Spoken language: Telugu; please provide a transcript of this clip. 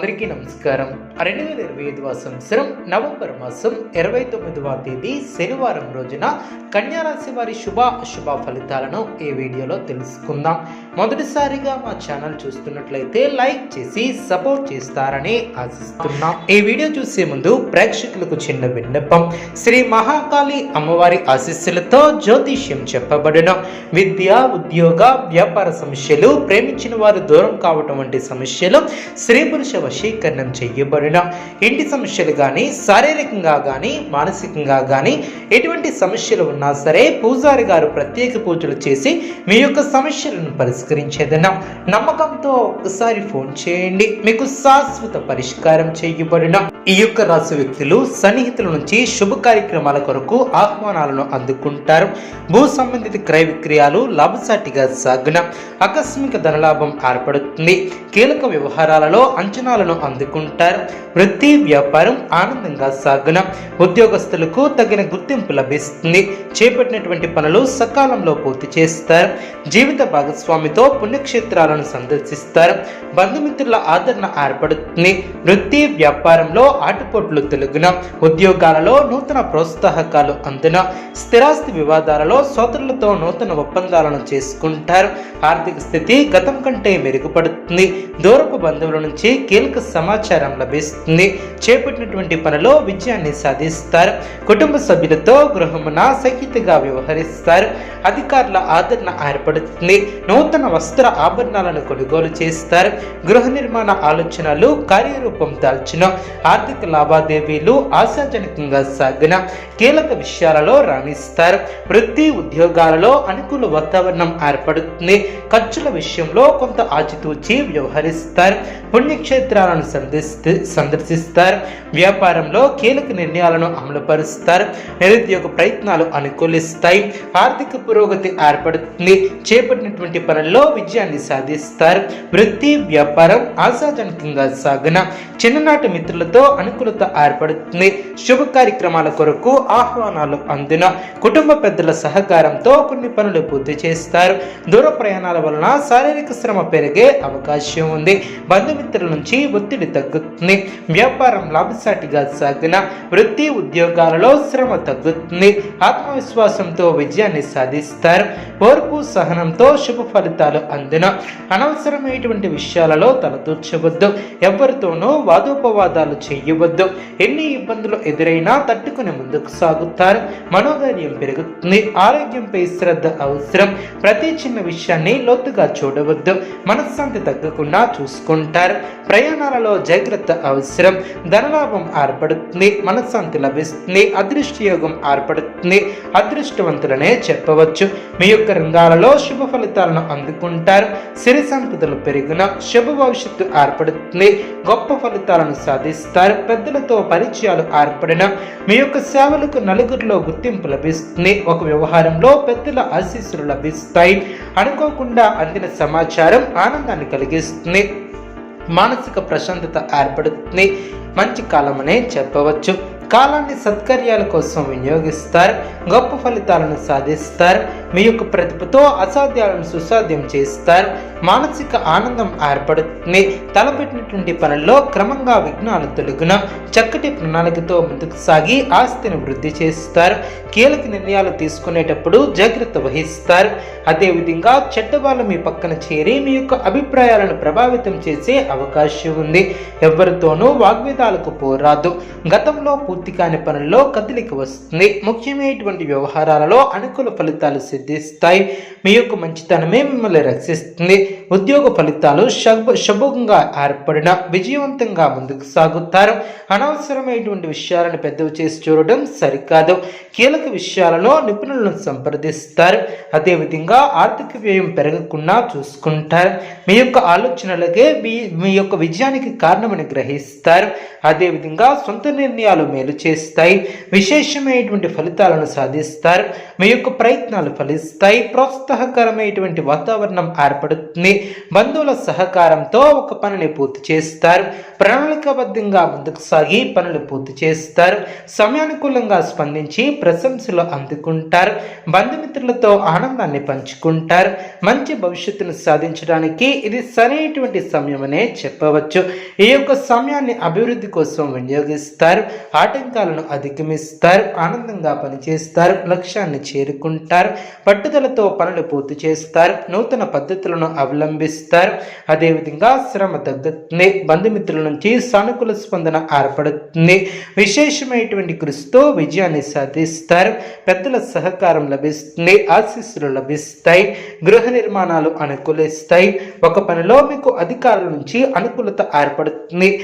అందరికీ నమస్కారం. రెండు వేల ఇరవై ఐదవ సంవత్సరం నవంబర్ మాసం ఇరవై తొమ్మిదవ తేదీ శనివారం రోజున కన్యారాశి వారి శుభ అశుభ ఫలితాలను ఈ వీడియోలో తెలుసుకుందాం. మొదటిసారిగా మా ఛానల్ చూస్తున్నట్లయితే లైక్ చేసి సపోర్ట్ చేస్తారని ఆశిస్తున్నాం. ఈ వీడియో చూసే ముందు ప్రేక్షకులకు చిన్న విన్నపం. శ్రీ మహాకాళి అమ్మవారి ఆశీస్సులతో జ్యోతిష్యం చెప్పబడిన. విద్య ఉద్యోగ వ్యాపార సమస్యలు ప్రేమించిన వారు దూరం కావటం వంటి సమస్యలు స్త్రీ పురుష వశీకరణం చేయబడిన ఇంటి సమస్యలు కానీ శారీరకంగా కానీ మానసికంగా కానీ ఎటువంటి సమస్యలు ఉన్నా సరే పూజారి గారు ప్రత్యేక పూజలు చేసి మీ యొక్క సమస్యలను పరిష్కరించేదన్నా నమ్మకంతో ఒకసారి ఫోన్ చేయండి. మీకు శాశ్వత పరిష్కారం చేయబడిన ఈ యొక్క రాశి వ్యక్తులు సన్నిహితుల నుంచి శుభ కార్యక్రమాల కొరకు ఆహ్వానాలను అందుకుంటారు. భూ సంబంధిత క్రయ విక్రయాలు లాభసాటిగా సాగున. ఆకస్మిక ధనలాభం ఏర్పడుతుంది. కీలక వ్యవహారాలలో అంచనాలను అందుకుంటారు. వృత్తి వ్యాపారం ఆనందంగా సాగున ఉద్యోగస్తులకు తగిన గుర్తింపు లభిస్తుంది. చేపట్టినటువంటి పనులు సకాలంలో పూర్తి చేస్తారు. జీవిత భాగస్వామితో పుణ్యక్షేత్రాలను సందర్శిస్తారు. బంధుమిత్రుల ఆదరణ ఏర్పడుతుంది. వృత్తి వ్యాపారంలో ఆటుపోట్లు తెలుగున ఉద్యోగాలలో నూతన ప్రోత్సాహకాలు అందున స్థిరాస్తి వివాదాలలో సోదరులతో నూతన ఒప్పందాలను చేసుకుంటారు. ఆర్థిక స్థితి గతం కంటే మెరుగుపడుతుంది. దూరపు బంధువుల నుంచి కీలక సమాచారం లభిస్తుంది. చేపట్టినటువంటి పనిలో విజయాన్ని సాధిస్తారు. కుటుంబ సభ్యులతో గృహమున సహితగా వ్యవహరిస్తారు. అధికారుల ఆదరణ ఏర్పడుతుంది. నూతన వస్త్ర ఆభరణాలను కొనుగోలు చేస్తారు. గృహ నిర్మాణ ఆలోచనలు కార్యరూపం దాల్చిన ఆర్థిక లావాదేవీలు ఆశాజనకంగా సాగిన కీలక విషయాలలో రాణిస్తారు. వృత్తి ఉద్యోగాలలో అనుకూల వాతావరణం ఏర్పడుతుంది. ఖర్చుల విషయంలో కొంత ఆచితూచి వ్యవహరిస్తారు. పుణ్యక్షేత్రాలను సందర్శి సందర్శిస్తారు. వ్యాపారంలో కీలక నిర్ణయాలను అమలుపరుస్తారు. నిరుద్యోగ ప్రయత్నాలు అనుకూలిస్తాయి. ఆర్థిక పురోగతి ఏర్పడుతుంది. చేపట్టినటువంటి పనుల్లో విజయాన్ని సాధిస్తారు. వృత్తి వ్యాపారం ఆశాజనకంగా సాగున చిన్ననాటి మిత్రులతో అనుకూలత ఏర్పడుతుంది. శుభ కార్యక్రమాల కొరకు ఆహ్వానాలు అందున కుటుంబ పెద్దల సహకారంతో కొన్ని పనులు పూర్తి చేస్తారు. దూర ప్రయాణాల వలన శారీరక శ్రమ పెరిగే అవకాశం ఉంది. బంధుమిత్రుల నుంచి ఒత్తిడి తగ్గుతుంది. వ్యాపారం లాభసాటిగా సాగిన వృత్తి ఉద్యోగాలలో శ్రమ తగ్గుతుంది. ఆత్మవిశ్వాసంతో విజయాన్ని సాధిస్తారు. ఓర్పు సహనంతో శుభ ఫలితాలు అందున అనవసరమైనటువంటి విషయాలలో తలదూర్చవద్దు. ఎవరితోనూ వాదోపవాదాలు చేయవద్దు. ఎన్ని ఇబ్బందులు ఎదురైనా తట్టుకుని ముందుకు సాగుతారు. మనోధైర్యం పెరుగుతుంది. ఆరోగ్యంపై శ్రద్ధ అవసరం. ప్రతి చిన్న విషయాన్ని లోతుగా చూడవద్దు. మనశ్శాంతి తగ్గకుండా చూసుకుంటారు. ప్రయాణాలలో జాగ్రత్త అవసరం. ధనలాభం ఏర్పడుతుంది మనశ్శాంతి లభిస్తుంది అదృష్ట యోగం ఏర్పడుతుంది. అదృష్టవంతులనే చెప్పవచ్చు. మీ యొక్క రంగాలలో శుభ ఫలితాలను అందుకుంటారు. సిరి సంపదలు పెరిగిన శుభ భవిష్యత్తు ఏర్పడుతుంది. గొప్ప ఫలితాలను సాధిస్తారు. పెద్దలతో పరిచయాలు ఏర్పడిన మీ యొక్క సేవలకు నలుగురిలో గుర్తింపు లభిస్తుంది. ఒక వ్యవహారంలో పెద్దల ఆశీస్సులు లభిస్తాయి. అనుకోకుండా అందిన సమాచారం ఆనందాన్ని కలిగిస్తుంది. మానసిక ప్రశాంతత ఏర్పడుతుంది. మంచి కాలమనే చెప్పవచ్చు. కాలాన్ని సత్కర్యాల కోసం వినియోగిస్తారు. గొప్ప ఫలితాలను సాధిస్తారు. మీ యొక్క ప్రతిభతో అసాధ్యాలను సుసాధ్యం చేస్తారు. మానసిక ఆనందం ఏర్పడుతుంది. తలపెట్టినటువంటి పనుల్లో క్రమంగా విఘ్నాలు తొలగున చక్కటి ప్రణాళికతో ముందుకు సాగి ఆస్తిని వృద్ధి చేస్తారు. కీలక నిర్ణయాలు తీసుకునేటప్పుడు జాగ్రత్త వహిస్తారు. అదేవిధంగా చెడ్డవాళ్ళు మీ పక్కన చేరి మీ యొక్క అభిప్రాయాలను ప్రభావితం చేసే అవకాశం ఉంది. ఎవరితోనూ వాగ్వేదాలకు పోరాదు. గతంలో పూర్తి కాని పనుల్లో కదలిక వస్తుంది. ముఖ్యమైనటువంటి వ్యవహారాలలో అనుకూల ఫలితాలు సిద్ధిస్తాయి. మీ యొక్క మంచితనమే మిమ్మల్ని రక్షిస్తుంది. ఉద్యోగ ఫలితాలు శుభ శుభంగా ఏర్పడిన విజయవంతంగా ముందుకు సాగుతారు. అనవసరమైనటువంటి విషయాలను పెద్దవి చేసి చూడడం సరికాదు. కీలక విషయాలలో నిపుణులను సంప్రదిస్తారు. అదేవిధంగా ఆర్థిక వ్యయం పెరగకుండా చూసుకుంటారు. మీ యొక్క ఆలోచనలకే మీ మీ యొక్క విజయానికి కారణమని గ్రహిస్తారు. అదేవిధంగా సొంత నిర్ణయాలు మేలు చేస్తాయి. విశేషమైనటువంటి ఫలితాలను సాధిస్తారు. మీ యొక్క ప్రయత్నాలు ఫలిస్తాయి. ప్రోత్సాహకరమైనటువంటి వాతావరణం ఏర్పడుతుంది. బంధువుల సహకారంతో ఒక పనిని పూర్తి చేస్తారు. ప్రణాళికాబద్ధంగా ముందుకు సాగి పనులు పూర్తి చేస్తారు. సమయానుకూలంగా స్పందించి ప్రశంసలు అందుకుంటారు. బంధుమిత్రులతో ఆనందాన్ని పంచుకుంటారు. మంచి భవిష్యత్తును సాధించడానికి ఇది సరైనటువంటి సమయమనే చెప్పవచ్చు. ఈ యొక్క సమయాన్ని అభివృద్ధి కోసం వినియోగిస్తారు. ఆటంకాలను అధిగమిస్తారు. ఆనందంగా పనిచేస్తారు. లక్ష్యాన్ని చేరుకుంటారు. పట్టుదలతో పనులు పూర్తి చేస్తారు. నూతన పద్ధతులను అవలంబిస్తారు. అదేవిధంగా శ్రమ తగ్గుతుంది బంధుమిత్రుల నుంచి సానుకూల స్పందన ఏర్పడుతుంది. విశేషమైనటువంటి కృషితో విజయాన్ని సాధిస్తారు. పెద్దల సహకారం లభిస్తుంది. ఆశీస్సులు లభిస్తాయి. గృహ నిర్మాణాలు అనుకూలిస్తాయి. ఒక పనిలో మీకు అధికారుల నుంచి అనుకూలత ఏర్పడుతుంది.